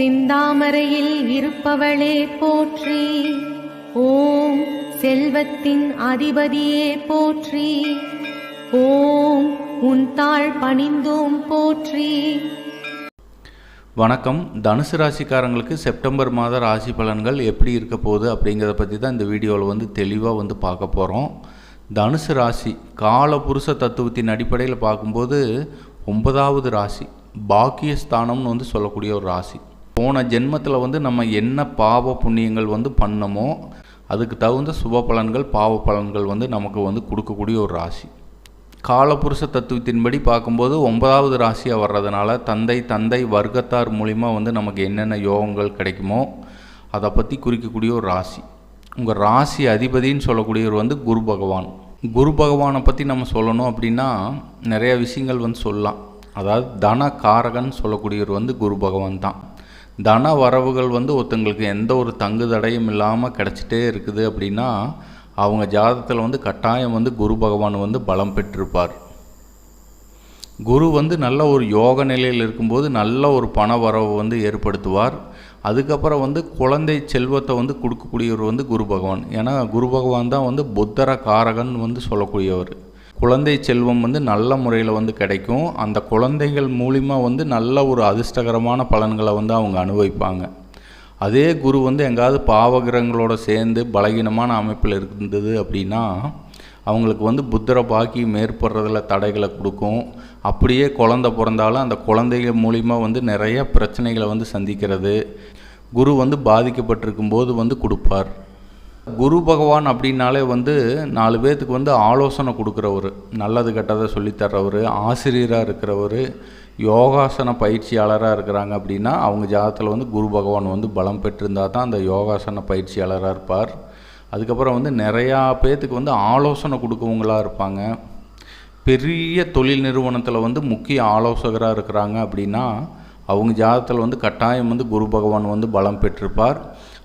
சிந்தாமரையில் இருப்பவளே போற்றி. ஓம் செல்வத்தின் அதிபதியே போற்றி. ஓம் உன் தாழ் பணிந்தோம் போற்றி. வணக்கம். தனுசு ராசிக்காரங்களுக்கு செப்டம்பர் மாத ராசி பலன்கள் எப்படி இருக்க போகுது அப்படிங்கிறத பற்றி தான் இந்த வீடியோவில் வந்து தெளிவாக வந்து பார்க்க போகிறோம் தனுசு ராசி கால புருஷ தத்துவத்தின் அடிப்படையில் பார்க்கும்போது ஒன்பதாவது ராசி. பாக்கியஸ்தானம்னு வந்து சொல்லக்கூடிய ஒரு ராசி. போன ஜென்மத்தில் வந்து நம்ம என்ன பாவ புண்ணியங்கள் வந்து பண்ணமோ அதுக்கு தகுந்த சுப பலன்கள் பாவ பலன்கள் வந்து நமக்கு வந்து கொடுக்கக்கூடிய ஒரு ராசி. காலபுருஷ தத்துவத்தின்படி பார்க்கும்போது ஒன்பதாவது ராசியாக வர்றதுனால தந்தை தந்தை வர்க்கத்தார் மூலிமா வந்து நமக்கு என்னென்ன யோகங்கள் கிடைக்குமோ அதை பற்றி குறிக்கக்கூடிய ஒரு ராசி. உங்கள் ராசி அதிபதின்னு சொல்லக்கூடியவர் வந்து குரு பகவான். குரு பகவானை பற்றி நம்ம சொல்லணும் அப்படின்னா நிறைய விஷயங்கள் வந்து சொல்லலாம். அதாவது தன காரகன் சொல்லக்கூடியவர் வந்து குரு பகவான் தான். தன வரவுகள் வந்து ஒருத்தங்களுக்கு எந்த ஒரு தங்கு தடையும் இல்லாமல் கிடச்சிட்டே இருக்குது அப்படின்னா அவங்க ஜாதகத்தில் வந்து கட்டாயம் வந்து குரு பகவான் வந்து பலம் பெற்றிருப்பார். குரு வந்து நல்ல ஒரு யோக நிலையில் இருக்கும்போது நல்ல ஒரு பண வரவை வந்து ஏற்படுத்துவார். அதுக்கப்புறம் வந்து குழந்தை செல்வத்தை வந்து கொடுக்கக்கூடியவர் வந்து குரு பகவான். ஏன்னா குரு பகவான் தான் வந்து புத்தர காரகன் வந்து சொல்லக்கூடியவர். குழந்தை செல்வம் வந்து நல்ல முறையில் வந்து கிடைக்கும். அந்த குழந்தைகள் மூலிமா வந்து நல்ல ஒரு அதிர்ஷ்டகரமான பலன்களை வந்து அவங்க அனுபவிப்பாங்க. அதே குரு வந்து எங்காவது பாவகிரகங்களோட சேர்ந்து பலகீனமான அமைப்பில் இருந்தது அப்படின்னா அவங்களுக்கு வந்து புத்திர பாக்கி மேற்படுறதில் தடைகளை கொடுக்கும். அப்படியே குழந்த பிறந்தாலும் அந்த குழந்தைகள் மூலிமா வந்து நிறைய பிரச்சனைகளை வந்து சந்திக்கிறது. குரு வந்து பாதிக்கப்பட்டிருக்கும் போது வந்து கொடுப்பார். குரு பகவான் அப்படின்னாலே வந்து நாலு பேர்த்துக்கு வந்து ஆலோசனை கொடுக்குறவர் நல்லது கெட்டதை சொல்லித்தர்றவர் ஆசிரியராக இருக்கிறவர் யோகாசன பயிற்சியாளராக இருக்கிறாங்க அப்படின்னா அவங்க ஜாதத்தில் வந்து குரு பகவான் வந்து பலம் பெற்றிருந்தால் தான் அந்த யோகாசன பயிற்சியாளராக இருப்பார். அதுக்கப்புறம் வந்து நிறையா பேர்த்துக்கு வந்து ஆலோசனை கொடுக்கவங்களாக இருப்பாங்க. பெரிய தொழில் நிறுவனத்தில் வந்து முக்கிய ஆலோசகராக இருக்கிறாங்க அப்படின்னா அவங்க ஜாதத்தில் வந்து கட்டாயம் வந்து குரு பகவான் வந்து பலம் பெற்றிருப்பார்.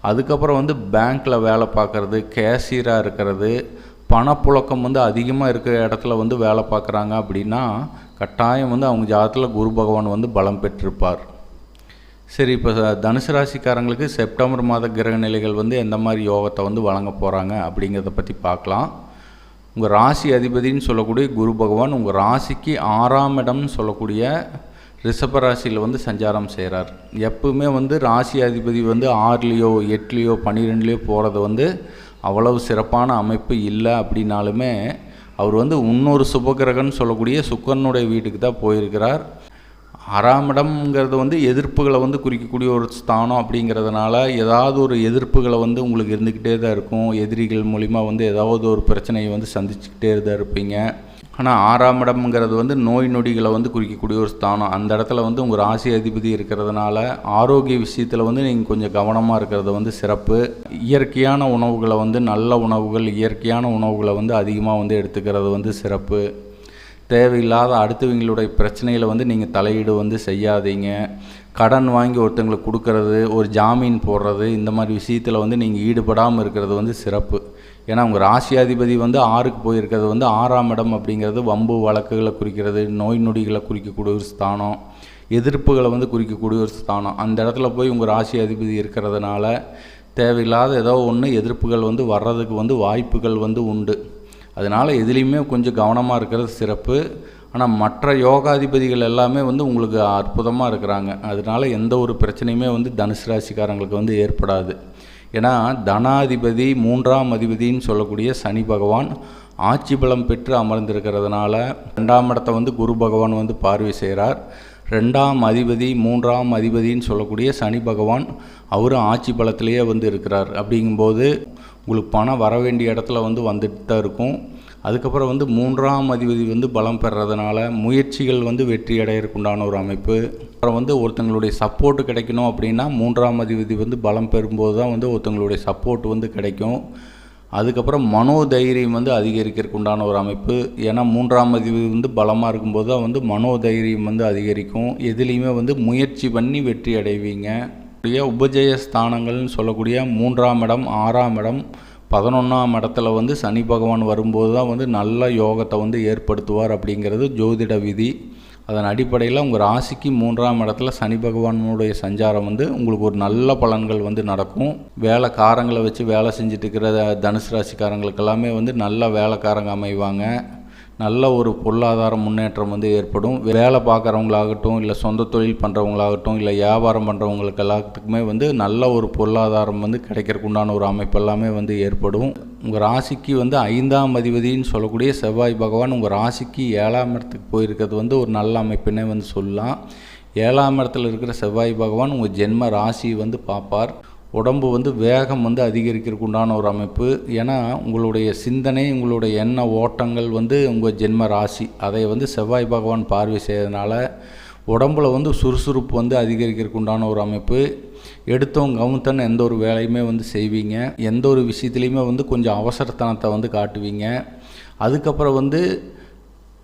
அதுக்கப்புறம் வந்து பேங்க்கில் வேலை பார்க்குறது கேஷியராக இருக்கிறது பணப்புழக்கம் வந்து அதிகமாக இருக்கிற இடத்துல வந்து வேலை பார்க்குறாங்க அப்படின்னா கட்டாயம் வந்து அவங்க ஜாதத்தில் குரு பகவான் வந்து பலம் பெற்றிருப்பார். சரி இப்போ தனுசு ராசிக்காரங்களுக்கு செப்டம்பர் மாத கிரக நிலைகள் வந்து எந்த மாதிரி யோகத்தை வந்து வழங்க போகிறாங்க அப்படிங்கிறத பற்றி பார்க்கலாம். உங்கள் ராசி அதிபதின்னு சொல்லக்கூடிய குரு பகவான் உங்கள் ராசிக்கு ஆறாம் இடம்னு சொல்லக்கூடிய ரிஷபராசியில் வந்து சஞ்சாரம் செய்கிறார் எப்பவுமே வந்து ராசி அதிபதி வந்து ஆறுலேயோ எட்டுலேயோ பன்னிரெண்டுலேயோ போகிறது வந்து அவ்வளவு சிறப்பான அமைப்பு இல்லை அப்படின்னாலுமே அவர் வந்து இன்னொரு சுபகிரகன்னு சொல்லக்கூடிய சுக்கரனுடைய வீட்டுக்கு தான் போயிருக்கிறார். ஆறாம் இடம்ங்கிறது வந்து எதிர்ப்புகளை வந்து குறிக்கக்கூடிய ஒரு ஸ்தானம் அப்படிங்கிறதுனால ஏதாவது ஒரு எதிர்ப்புகளை வந்து உங்களுக்கு இருந்துக்கிட்டே தான் இருக்கும். எதிரிகள் மூலிமா வந்து ஏதாவது ஒரு பிரச்சனையை வந்து சந்திச்சுக்கிட்டே தான் இருப்பீங்க. ஆனால் ஆறாம் இடம்ங்கிறது வந்து நோய் நொடிகளை வந்து குறிக்கக்கூடிய ஒரு ஸ்தானம். அந்த இடத்துல வந்து உங்கள் ராசி அதிபதி இருக்கிறதுனால ஆரோக்கிய விஷயத்தில் வந்து நீங்கள் கொஞ்சம் கவனமாக இருக்கிறது வந்து சிறப்பு. இயற்கையான உணவுகளை வந்து நல்ல உணவுகள் இயற்கையான உணவுகளை வந்து அதிகமாக வந்து எடுத்துக்கிறது வந்து சிறப்பு. தேவையில்லாத அடுத்தவங்களுடைய பிரச்சனையில் வந்து நீங்கள் தலையீடு வந்து செய்யாதீங்க. கடன் வாங்கி ஒருத்தங்களுக்கு கொடுக்கறது ஒரு ஜாமீன் போடுறது இந்த மாதிரி விஷயத்தில் வந்து நீங்கள் ஈடுபடாமல் இருக்கிறது வந்து சிறப்பு. ஏன்னா உங்கள் ராசியாதிபதி வந்து ஆறுக்கு போயிருக்கிறது வந்து ஆறாம் இடம் அப்படிங்கிறது வம்பு வழக்குகளை குறிக்கிறது நோய் நொடிகளை குறிக்கக்கூடிய ஒரு ஸ்தானம் எதிர்ப்புகளை வந்து குறிக்கக்கூடிய ஒரு ஸ்தானம். அந்த இடத்துல போய் உங்கள் ராசி அதிபதி இருக்கிறதுனால தேவையில்லாத ஏதோ ஒன்று எதிர்ப்புகள் வந்து வர்றதுக்கு வந்து வாய்ப்புகள் வந்து உண்டு. அதனால் எதுலேயுமே கொஞ்சம் கவனமாக இருக்கிறது சிறப்பு. ஆனால் மற்ற யோகாதிபதிகள் எல்லாமே வந்து உங்களுக்கு அற்புதமாக இருக்கிறாங்க. அதனால் எந்த ஒரு பிரச்சனையுமே வந்து தனுசு ராசிக்காரங்களுக்கு வந்து ஏற்படாது. ஏன்னா தனாதிபதி மூன்றாம் அதிபதின்னு சொல்லக்கூடிய சனி பகவான் ஆட்சி பலம் பெற்று அமர்ந்திருக்கிறதுனால ரெண்டாம் இடத்தை வந்து குரு பகவான் வந்து பார்வை செய்கிறார். ரெண்டாம் அதிபதி மூன்றாம் அதிபதின்னு சொல்லக்கூடிய சனி பகவான் அவரும் ஆட்சி பலத்திலேயே வந்து இருக்கிறார். அப்படிங்கும்போது உங்களுக்கு பணம் வர வேண்டிய இடத்துல வந்து வந்துட்டு தான் இருக்கும். அதுக்கப்புறம் வந்து மூன்றாம் அதிபதி வந்து பலம் பெறதுனால முயற்சிகள் வந்து வெற்றி அடையறதுக்குண்டான ஒரு அமைப்பு. அப்புறம் வந்து ஒருத்தங்களுடைய சப்போர்ட் கிடைக்கணும் அப்படின்னா மூன்றாம் அதிபதி வந்து பலம் பெறும்போது தான் வந்து ஒருத்தங்களுடைய சப்போர்ட் வந்து கிடைக்கும். அதுக்கப்புறம் மனோதைரியம் வந்து அதிகரிக்கிறதுக்கு உண்டான ஒரு அமைப்பு. ஏன்னா மூன்றாம் அதிபதி வந்து பலமாக இருக்கும்போது தான் வந்து மனோதைரியம் வந்து அதிகரிக்கும். எதுலேயுமே வந்து முயற்சி பண்ணி வெற்றி அடைவீங்க. உபஜய ஸ்தானங்கள்னு சொல்லக்கூடிய மூன்றாம் இடம் ஆறாம் இடம் பதினொன்றாம் இடத்துல வந்து சனி பகவான் வரும்போது தான் வந்து நல்ல யோகத்தை வந்து ஏற்படுத்துவார் அப்படிங்கிறது ஜோதிட விதி. அதன் அடிப்படையில் உங்கள் ராசிக்கு மூன்றாம் இடத்துல சனி பகவானுடைய சஞ்சாரம் வந்து உங்களுக்கு ஒரு நல்ல பலன்கள் வந்து நடக்கும். வேலைக்காரங்களை வச்சு வேலை செஞ்சுட்டு இருக்கிற தனுசு ராசிக்காரங்களுக்கு எல்லாமே வந்து நல்ல வேலைக்காரங்க அமைவாங்க. நல்ல ஒரு பொருளாதார முன்னேற்றம் வந்து ஏற்படும். வேலை பார்க்குறவங்களாகட்டும் இல்லை சொந்த தொழில் பண்ணுறவங்களாகட்டும் இல்லை வியாபாரம் பண்ணுறவங்களுக்கு எல்லாத்துக்குமே வந்து நல்ல ஒரு பொருளாதாரம் வந்து கிடைக்கிறதுக்கு உண்டான ஒரு அமைப்பு எல்லாமே வந்து ஏற்படும். உங்கள் ராசிக்கு வந்து ஐந்தாம் அதிபதினு சொல்லக்கூடிய செவ்வாய் பகவான் உங்கள் ராசிக்கு ஏழாம் இடத்துக்கு போயிருக்கிறது வந்து ஒரு நல்ல அமைப்புனே வந்து சொல்லலாம். ஏழாம் இடத்துல இருக்கிற செவ்வாய் பகவான் உங்கள் ஜென்ம ராசி வந்து பார்ப்பார். உடம்பு வந்து வேகம் வந்து அதிகரிக்கிறதுக்கு உண்டான ஒரு அமைப்பு. ஏன்னா உங்களுடைய சிந்தனை உங்களுடைய எண்ண ஓட்டங்கள் வந்து உங்கள் ஜென்ம ராசி. அதை வந்து செவ்வாய் பகவான் பார்வை செய்யறதுனால உடம்புல வந்து சுறுசுறுப்பு வந்து அதிகரிக்கிறதுக்கு உண்டான ஒரு அமைப்பு. எடுத்தவங்க கவுத்தன் எந்த ஒரு வேலையுமே வந்து செய்வீங்க. எந்த ஒரு விஷயத்துலையுமே வந்து கொஞ்சம் அவசரத்தனத்தை வந்து காட்டுவீங்க. அதுக்கப்புறம் வந்து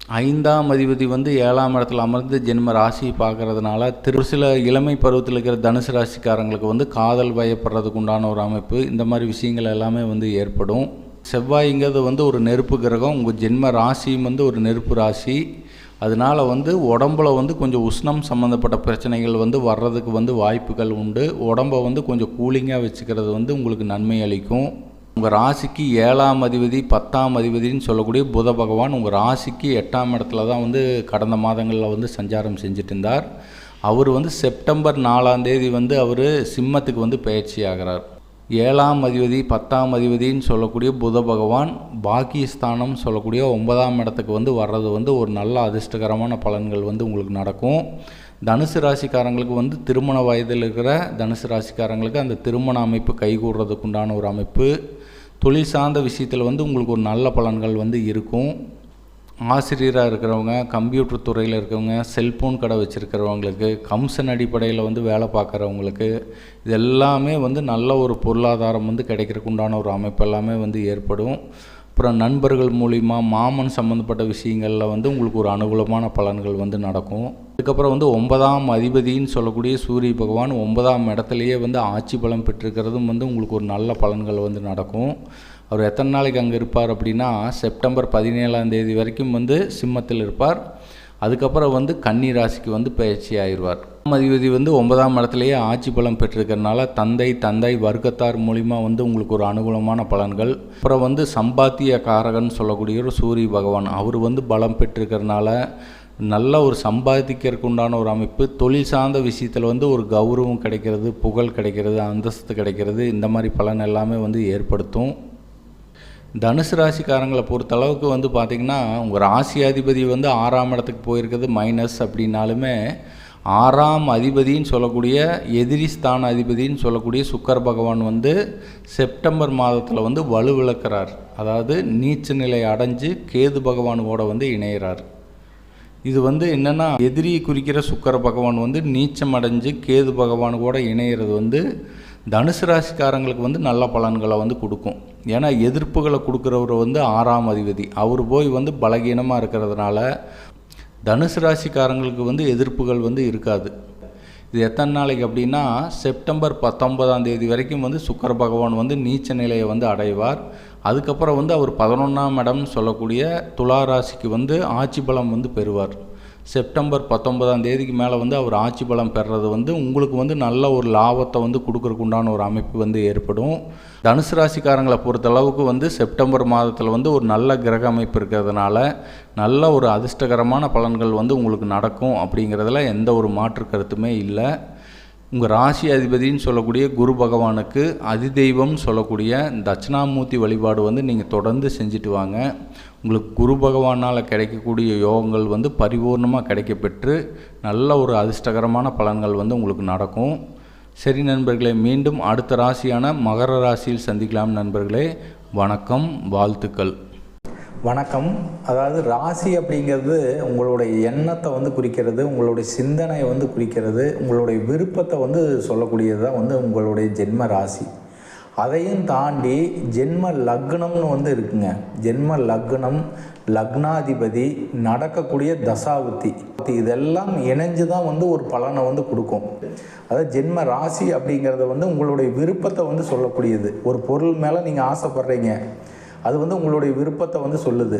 ஐந்தாம் அதிபதி வந்து ஏழாம் இடத்துல அமர்ந்து ஜென்ம ராசியை பார்க்கறதுனால திரு சில இளமை பருவத்தில் இருக்கிற தனுசு ராசிக்காரங்களுக்கு வந்து காதல் பயப்படுறதுக்கு உண்டான ஒரு அமைப்பு. இந்த மாதிரி விஷயங்கள் எல்லாமே வந்து ஏற்படும். செவ்வாய்ங்கிறது வந்து ஒரு நெருப்பு கிரகம். உங்கள் ஜென்ம ராசியும் வந்து ஒரு நெருப்பு ராசி. அதனால் வந்து உடம்புல வந்து கொஞ்சம் உஷ்ணம் சம்மந்தப்பட்ட பிரச்சனைகள் வந்து வர்றதுக்கு வந்து வாய்ப்புகள் உண்டு. உடம்பை வந்து கொஞ்சம் கூலிங்காக வச்சுக்கிறது வந்து உங்களுக்கு நன்மை அளிக்கும். உங்கள் ராசிக்கு ஏழாம் அதிபதி பத்தாம் அதிபதின்னு சொல்லக்கூடிய புத பகவான் உங்கள் ராசிக்கு எட்டாம் இடத்துல தான் வந்து கடந்த மாதங்களில் வந்து சஞ்சாரம் செஞ்சுட்டு இருந்தார் அவர் வந்து செப்டம்பர் நாலாம் தேதி வந்து அவர் சிம்மத்துக்கு வந்து பயிற்சி ஆகிறார். ஏழாம் அதிபதி பத்தாம் அதிபதின்னு சொல்லக்கூடிய புத பகவான் பாக்கியஸ்தானம் சொல்லக்கூடிய ஒன்பதாம் இடத்துக்கு வந்து வர்றது வந்து ஒரு நல்ல அதிர்ஷ்டகரமான பலன்கள் வந்து உங்களுக்கு நடக்கும். தனுசு ராசிக்காரங்களுக்கு வந்து திருமண வயதில் இருக்கிற தனுசு ராசிக்காரங்களுக்கு அந்த திருமண அமைப்பு கைகூடுறதுக்குண்டான ஒரு அமைப்பு. தொழில் சார்ந்த விஷயத்தில் வந்து உங்களுக்கு ஒரு நல்ல பலன்கள் வந்து இருக்கும். ஆசிரியராக இருக்கிறவங்க கம்ப்யூட்டர் துறையில் இருக்கிறவங்க செல்ஃபோன் கடை வச்சுருக்கிறவங்களுக்கு கம்சன் அடிப்படையில் வந்து வேலை பார்க்குறவங்களுக்கு இது எல்லாமே வந்து நல்ல ஒரு பொருளாதாரம் வந்து கிடைக்கிறக்கு உண்டான ஒரு அமைப்பு எல்லாமே வந்து ஏற்படும். அப்புறம் நண்பர்கள் மூலிமா மாமன் சம்மந்தப்பட்ட விஷயங்களில் வந்து உங்களுக்கு ஒரு அனுகூலமான பலன்கள் வந்து நடக்கும். அதுக்கப்புறம் வந்து ஒன்பதாம் அதிபதின்னு சொல்லக்கூடிய சூரிய பகவான் ஒன்பதாம் இடத்துலையே வந்து ஆட்சி பலம் பெற்றிருக்கிறதும் வந்து உங்களுக்கு ஒரு நல்ல பலன்கள் வந்து நடக்கும். அவர் எத்தனை நாளைக்கு அங்கே இருப்பார் அப்படின்னா செப்டம்பர் பதினேழாம் தேதி வரைக்கும் வந்து சிம்மத்தில் இருப்பார். அதுக்கப்புறம் வந்து கன்னி ராசிக்கு வந்து பயிற்சி ஆயிடுவார். அதிபதி வந்து ஒன்பதாம் இடத்துலையே ஆட்சி பலம் பெற்றிருக்கிறதுனால தந்தை தந்தை வர்க்கத்தார் மூலிமா வந்து உங்களுக்கு ஒரு அனுகூலமான பலன்கள். அப்புறம் வந்து சம்பாத்திய காரகன் சொல்லக்கூடிய ஒரு சூரிய பகவான் அவர் வந்து பலம் பெற்றிருக்கிறதுனால நல்ல ஒரு சம்பாதிக்கிறதுக்கு உண்டான ஒரு அமைப்பு. தொழில் சார்ந்த விஷயத்தில் வந்து ஒரு கௌரவம் கிடைக்கிறது புகழ் கிடைக்கிறது அந்தஸ்து கிடைக்கிறது. இந்த மாதிரி பலன் எல்லாமே வந்து ஏற்படுத்தும். தனுசு ராசிக்காரங்களை பொறுத்தளவுக்கு வந்து பார்த்திங்கன்னா உங்கள் ராசியாதிபதி வந்து ஆறாம் இடத்துக்கு போயிருக்கிறது மைனஸ் அப்படின்னாலுமே ஆறாம் அதிபதின்னு சொல்லக்கூடிய எதிரி ஸ்தான அதிபதின்னு சொல்லக்கூடிய சுக்கர பகவான் வந்து செப்டம்பர் மாதத்தில் வந்து வலுவிழக்கிறார். அதாவது நீச்ச நிலை அடைஞ்சு கேது பகவானோட வந்து இணையிறார். இது வந்து என்னென்னா எதிரியை குறிக்கிற சுக்கர பகவான் வந்து நீச்சம் அடைஞ்சு கேது பகவான் கூட இணையிறது வந்து தனுசு ராசிக்காரங்களுக்கு வந்து நல்ல பலன்களை வந்து கொடுக்கும். ஏன்னா எதிர்ப்புகளை கொடுக்குறவர் வந்து ஆறாம் அதிபதி. அவர் போய் வந்து பலகீனமாக இருக்கிறதுனால தனுசு ராசிக்காரங்களுக்கு வந்து எதிர்ப்புகள் வந்து இருக்காது. இது எத்தனை நாளைக்கு அப்படின்னா செப்டம்பர் பத்தொன்பதாம் தேதி வரைக்கும் வந்து சுக்கர பகவான் வந்து நீச்ச நிலையை வந்து அடைவார். அதுக்கப்புறம் வந்து அவர் பதினொன்றாம் இடம் சொல்லக்கூடிய துலா ராசிக்கு வந்து ஆட்சி பலம் வந்து பெறுவார். செப்டம்பர் பத்தொன்பதாம் தேதிக்கு மேலே வந்து அவர் ஆட்சி பலம் பெறுறது வந்து உங்களுக்கு வந்து நல்ல ஒரு லாபத்தை வந்து கொடுக்குறக்குண்டான ஒரு அமைப்பு வந்து ஏற்படும். தனுசு ராசிக்காரங்களை பொறுத்தளவுக்கு வந்து செப்டம்பர் மாதத்தில் வந்து ஒரு நல்ல கிரக அமைப்பு இருக்கிறதுனால நல்ல ஒரு அதிர்ஷ்டகரமான பலன்கள் வந்து உங்களுக்கு நடக்கும் அப்படிங்கிறதுல எந்த ஒரு மாற்று கருத்துமே இல்லை. உங்கள் ராசி அதிபதின்னு சொல்லக்கூடிய குரு பகவானுக்கு அதிதெய்வம் சொல்லக்கூடிய தட்சிணாமூர்த்தி வழிபாடு வந்து நீங்கள் தொடர்ந்து செஞ்சுட்டு வாங்க. உங்களுக்கு குரு பகவானால் கிடைக்கக்கூடிய யோகங்கள் வந்து பரிபூர்ணமாக கிடைக்கப்பெற்று நல்ல ஒரு அதிர்ஷ்டகரமான பலன்கள் வந்து உங்களுக்கு நடக்கும். சரி நண்பர்களே மீண்டும் அடுத்த ராசியான மகர ராசியில் சந்திக்கலாம் நண்பர்களே. வணக்கம் வாழ்த்துக்கள். வணக்கம். அதாவது ராசி அப்படிங்கிறது உங்களுடைய எண்ணத்தை வந்து குறிக்கிறது உங்களுடைய சிந்தனையை வந்து குறிக்கிறது உங்களுடைய விருப்பத்தை வந்து சொல்லக்கூடியது தான் வந்து உங்களுடைய ஜென்ம ராசி. அதையும் தாண்டி ஜென்ம லக்னம்னு வந்து இருக்குங்க. ஜென்ம லக்னம் லக்னாதிபதி நடக்கக்கூடிய தசாவுத்தி இதெல்லாம் இணைஞ்சு தான் வந்து ஒரு பலனை வந்து கொடுக்கும். அதாவது ஜென்ம ராசி அப்படிங்கிறத வந்து உங்களுடைய விருப்பத்தை வந்து சொல்லக்கூடியது. ஒரு பொருள் மேலே நீங்கள் ஆசைப்படுறீங்க. அது வந்து உங்களுடைய விருப்பத்தை வந்து சொல்லுது.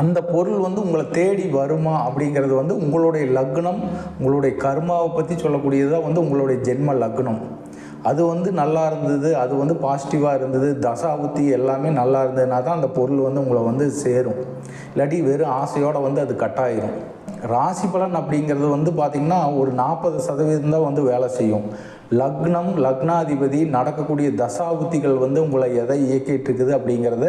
அந்த பொருள் வந்து உங்களை தேடி வருமா அப்படிங்கிறது வந்து உங்களுடைய லக்னம் உங்களுடைய கர்மாவை பற்றி சொல்லக்கூடியதாக வந்து உங்களுடைய ஜென்ம லக்னம். அது வந்து நல்லா இருந்தது அது வந்து பாசிட்டிவாக இருந்தது தசாபுத்தி எல்லாமே நல்லா இருந்ததுனா தான் அந்த பொருள் வந்து உங்களை வந்து சேரும். இல்லாட்டி வெறும் ஆசையோடு வந்து அது கட்டாயிரும். ராசி பலன் அப்படிங்கிறது வந்து பார்த்திங்கன்னா ஒரு நாற்பது சதவீதம் தான் வந்து வேலை செய்யும். லக்னம் லக்னாதிபதி நடக்கக்கூடிய தசாபுத்திகள் வந்து உங்களை எதை இயக்கிட்டு இருக்குது அப்படிங்கிறத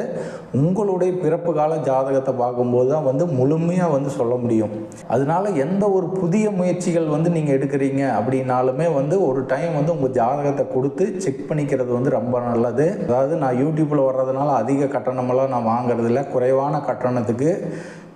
உங்களுடைய பிறப்பு கால ஜாதகத்தை பார்க்கும்போது தான் வந்து முழுமையாக வந்து சொல்ல முடியும். அதனால எந்த ஒரு புதிய முயற்சிகள் வந்து நீங்கள் எடுக்கிறீங்க அப்படின்னாலுமே வந்து ஒரு டைம் வந்து உங்கள் ஜாதகத்தை கொடுத்து செக் பண்ணிக்கிறது வந்து ரொம்ப நல்லது. அதாவது நான் யூடியூப்பில் வர்றதுனால அதிக கட்டணமெல்லாம் நான் வாங்குறதில்ல. குறைவான கட்டணத்துக்கு